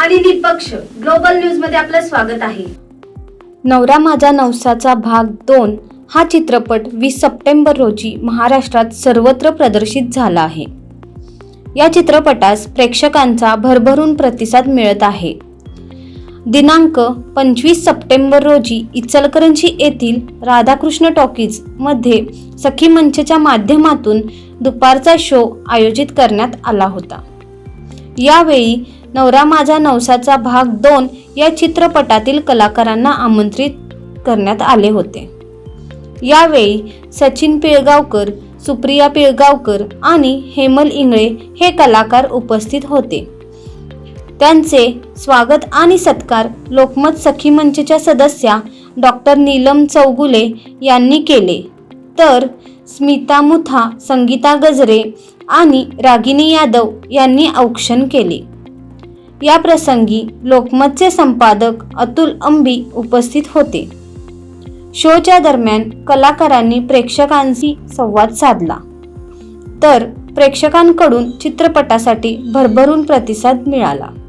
आणि निपक्ष ग्लोबल न्यूजमध्ये आपलं स्वागत आहे. नवरा माझा नवसाचा भाग दोन हा चित्रपट वीस सप्टेंबर रोजी महाराष्ट्रात सर्वत्र प्रदर्शित झाला आहे. या चित्रपटास प्रेक्षकांचा भरभरून प्रतिसाद मिळत आहे. दिनांक पंचवीस सप्टेंबर रोजी इचलकरंजी येथील राधाकृष्ण टॉकीजमध्ये सखी मंचच्या माध्यमातून दुपारचा शो आयोजित करण्यात आला होता. यावेळी नवरा माझा नवसाचा भाग दोन या चित्रपटातील कलाकारांना आमंत्रित करण्यात आले होते. यावेळी सचिन पिळगावकर सुप्रिया पिळगावकर आणि हेमल इंगळे हे कलाकार उपस्थित होते. त्यांचे स्वागत आणि सत्कार लोकमत सखी मंचच्या सदस्या डॉक्टर नीलम चौगुले यांनी केले. तर स्मिता मुथा संगीता गजरे आणि रागिनी यादव यांनी औक्षण केले. या प्रसंगी लोकमतचे संपादक अतुल अंबी उपस्थित होते. शोच्या दरम्यान कलाकारांनी प्रेक्षकांशी संवाद साधला. तर प्रेक्षकांकडून चित्रपटासाठी भरभरून प्रतिसाद मिळाला.